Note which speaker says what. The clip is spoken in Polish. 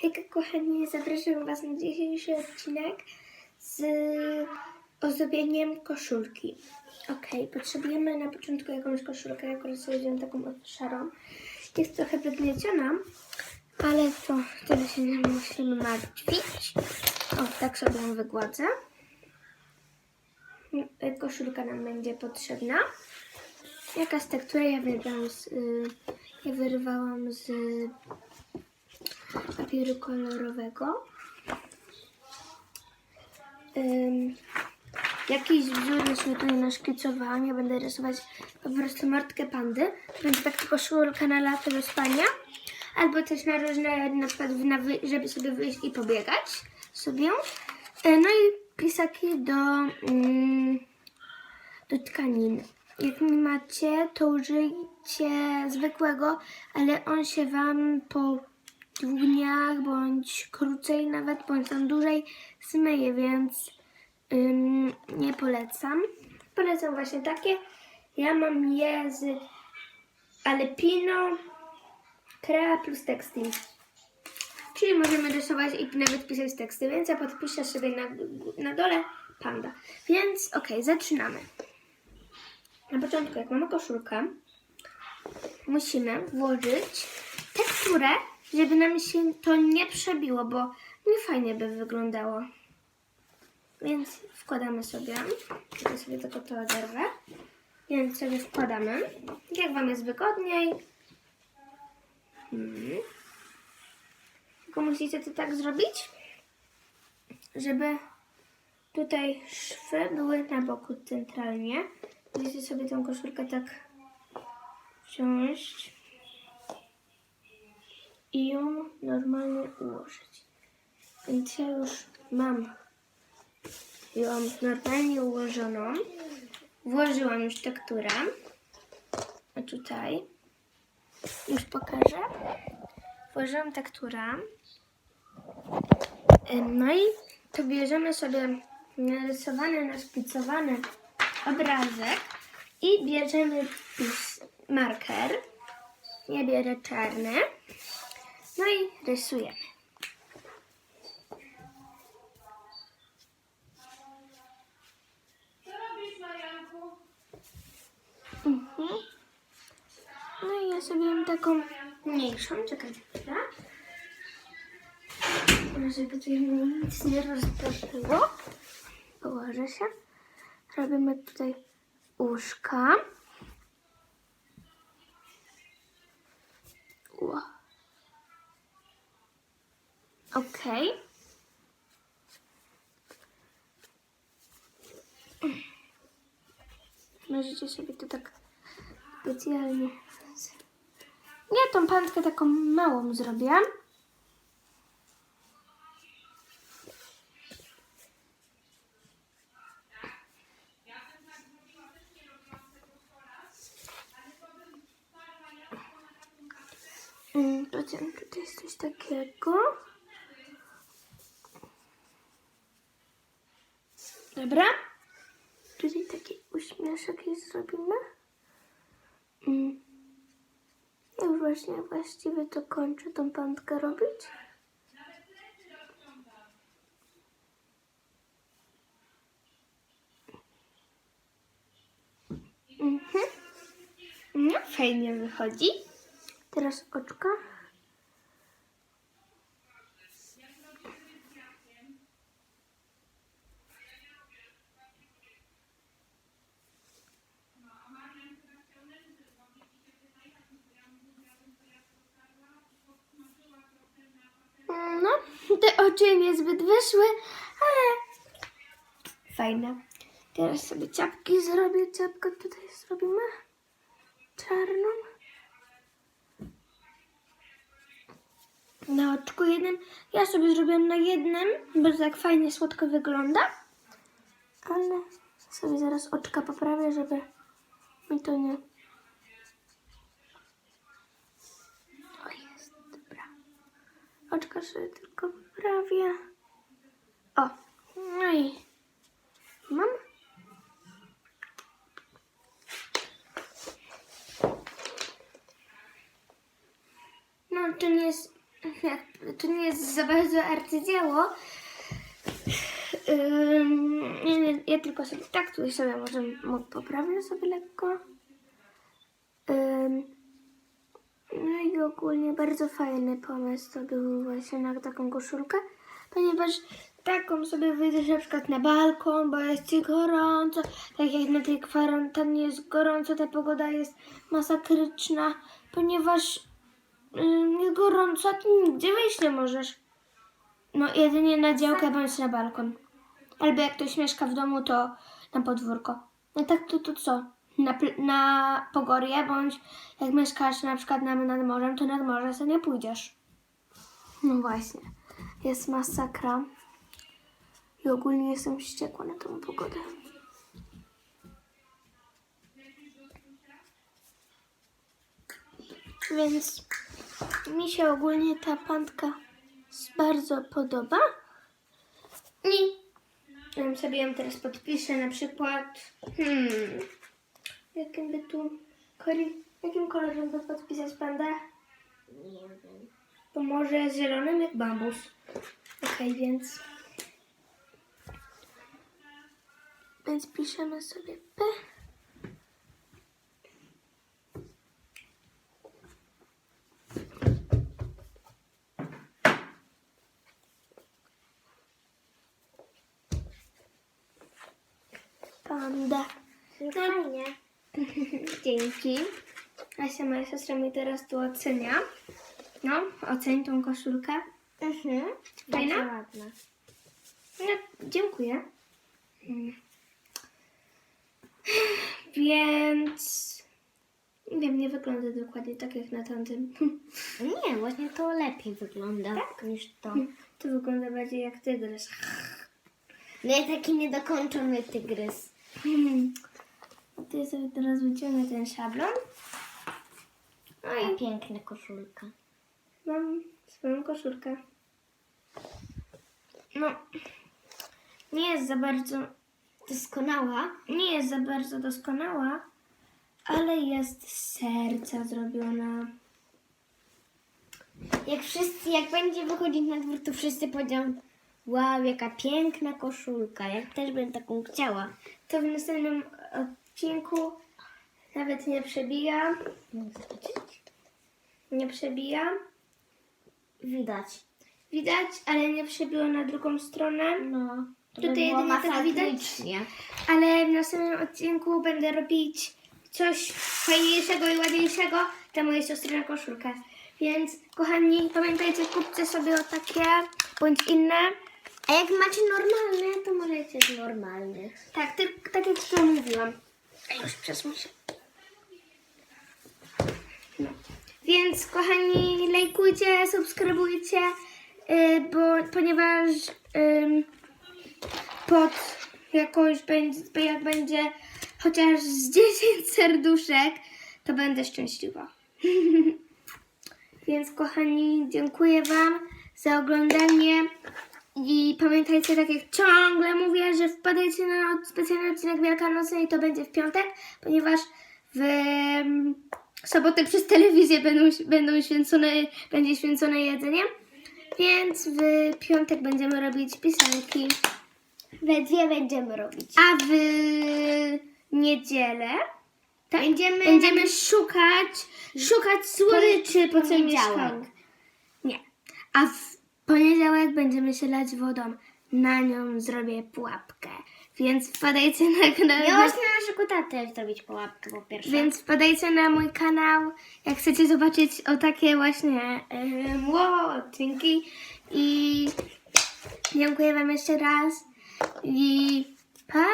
Speaker 1: Hejka kochani, zapraszam Was na dzisiejszy odcinek z ozdobieniem koszulki. Ok, potrzebujemy na początku jakąś koszulkę, ja akurat sobie taką szarą. Jest trochę wygnieciona, ale to wtedy się nie musimy martwić. O, tak sobie ją wygładzę. Koszulka nam będzie potrzebna. Jaka z tektury ja wyrwałam z, y, ja wyrwałam z papieru kolorowego. Ym, jakiś wzór już tutaj naszkicowałam. Ja będę rysować po prostu mordkę pandy. Będzie taka koszulka na lato do spania. Albo też na różne, na przykład na żeby sobie wyjść i pobiegać sobie. E, No i pisaki do, mm, do tkanin. Jak nie macie, to użyjcie zwykłego, ale on się Wam po dwóch dniach, bądź krócej nawet, bądź tam dłużej zmyje, więc ym, nie polecam. Polecam właśnie takie. Ja mam je z Alpino Crea plus Textil. Czyli możemy rysować i nawet pisać teksty, więc ja podpiszę sobie na, na dole panda. Więc okej, zaczynamy. Na początku, jak mamy koszulkę, musimy włożyć teksturę, żeby nam się to nie przebiło, bo nie fajnie by wyglądało. Więc wkładamy sobie, ja sobie tylko to oderwę, więc sobie wkładamy, jak Wam jest wygodniej. Hmm. Tylko musicie to tak zrobić, żeby tutaj szwy były na boku centralnie. Musicie sobie tą koszulkę tak wziąć i ją normalnie ułożyć. Więc ja już mam ją normalnie ułożoną. Włożyłam już tekturę. A tutaj już pokażę. Włożyłam tekturę. No i to bierzemy sobie narysowany, naszpicowany obrazek i bierzemy marker. Ja biorę czarny. No i rysujemy.
Speaker 2: Co robisz, Marianku?
Speaker 1: Mhm. No i ja sobie mam taką mniejszą, czekajcie chwilę. Żeby tutaj mi nic nie rozproszyło. Położę się. Robimy tutaj uszka. Okej. Możecie sobie to tak specjalnie. Nie, tą pantkę taką małą zrobię. Mm, Potem tutaj jest coś takiego. Dobra. Tutaj taki uśmieszek jest zrobimy. Mm. Już właśnie właściwie to kończę tą pantkę robić. Mhm. No, fajnie wychodzi. Teraz oczka. No, oczy niezbyt wyszły, ale fajne. Teraz sobie ciapki zrobię. Ciapkę tutaj zrobimy. Czarną. Na oczku jednym. Ja sobie zrobiłam na jednym, bo tak fajnie słodko wygląda. Ale sobie zaraz oczka poprawię, żeby mi to nie... Oczka sobie tylko poprawię. O, no i mam. No to nie jest to nie jest za bardzo arcydzieło. Ja tylko sobie tak tu sobie może mo- poprawię sobie lekko. No i ogólnie bardzo fajny pomysł to był właśnie na taką koszulkę, ponieważ taką sobie wyjdziesz na przykład na balkon, bo jest gorąco, tak jak na tej kwarantannie jest gorąco, ta pogoda jest masakryczna, ponieważ jest gorąco, ty nigdzie wyjść nie możesz. No jedynie na działkę bądź na balkon. Albo jak ktoś mieszka w domu, to na podwórko. No tak to, to co? Na, na Pogorje, bądź jak mieszkasz na przykład na, nad morzem, to nad morze sobie nie pójdziesz. No właśnie. Jest masakra. I ogólnie jestem wściekła na tą pogodę. Więc mi się ogólnie ta pandka bardzo podoba. I ja sobie ją teraz podpiszę na przykład. Hmm. Jakim by tu. Jakim kolorem by podpisać pandę?
Speaker 2: Nie wiem.
Speaker 1: To może zielonym jak bambus. Okej, więc. Więc piszemy sobie P. Panda.
Speaker 2: Fajnie.
Speaker 1: Dzięki. Asia, moja siostra mi teraz tu ocenia. No, oceń tą koszulkę.
Speaker 2: Mhm.
Speaker 1: Fajna?
Speaker 2: Bardzo ładna.
Speaker 1: No, dziękuję. Mm. Więc nie wiem, nie wygląda dokładnie tak jak na tamtym.
Speaker 2: Nie, właśnie to lepiej wygląda niż to.
Speaker 1: To wygląda bardziej jak tygrys.
Speaker 2: No i taki niedokończony tygrys.
Speaker 1: To ja sobie teraz wyciągnę ten szablon. No i
Speaker 2: piękna koszulka.
Speaker 1: mam swoją koszulkę. No, nie jest za bardzo
Speaker 2: Doskonała.
Speaker 1: nie jest za bardzo doskonała, ale jest z serca zrobiona.
Speaker 2: Jak wszyscy, jak będzie wychodzić na dwór, to wszyscy powiedzą wow, jaka piękna koszulka. Ja też bym taką chciała.
Speaker 1: To w następnym odcinku nawet nie przebija. Nie przebija.
Speaker 2: Widać.
Speaker 1: Widać, ale nie przebiło na drugą stronę.
Speaker 2: No.
Speaker 1: Tutaj
Speaker 2: by
Speaker 1: jedynie tak widać? Ale w następnym odcinku będę robić coś fajniejszego i ładniejszego dla mojej siostry na koszulkę. Więc kochani, pamiętajcie, kupcie sobie o takie bądź inne.
Speaker 2: A jak macie normalne, to możecie z normalnych.
Speaker 1: Tak, ty, tak jak to mówiłam. Już przesuń się. No. Więc kochani, lajkujcie, subskrybujcie, yy, bo ponieważ ym, pod jakoś będzie, jak będzie chociaż z 10 serduszek, to będę szczęśliwa. Więc kochani, dziękuję Wam za oglądanie. I pamiętajcie, tak jak ciągle mówię, że wpadajcie na specjalny odcinek Wielkanocny i to będzie w piątek, ponieważ w em, sobotę przez telewizję będą, będą święcone, będzie święcone jedzenie. Więc w piątek będziemy robić pisanki,
Speaker 2: We dwie będziemy robić.
Speaker 1: a w niedzielę tak,
Speaker 2: Będziemy-
Speaker 1: będziemy szukać, szukać słodyczy po całym mieszkaniu. Nie. A w poniedziałek będziemy się lać wodą. Na nią zrobię pułapkę. Więc wpadajcie na kanał.
Speaker 2: Miałaś na naszego tatę zrobić pułapkę po pierwsze.
Speaker 1: Więc wpadajcie na mój kanał, jak chcecie zobaczyć o takie właśnie um, wow, odcinki. I dziękuję Wam jeszcze raz. I pa!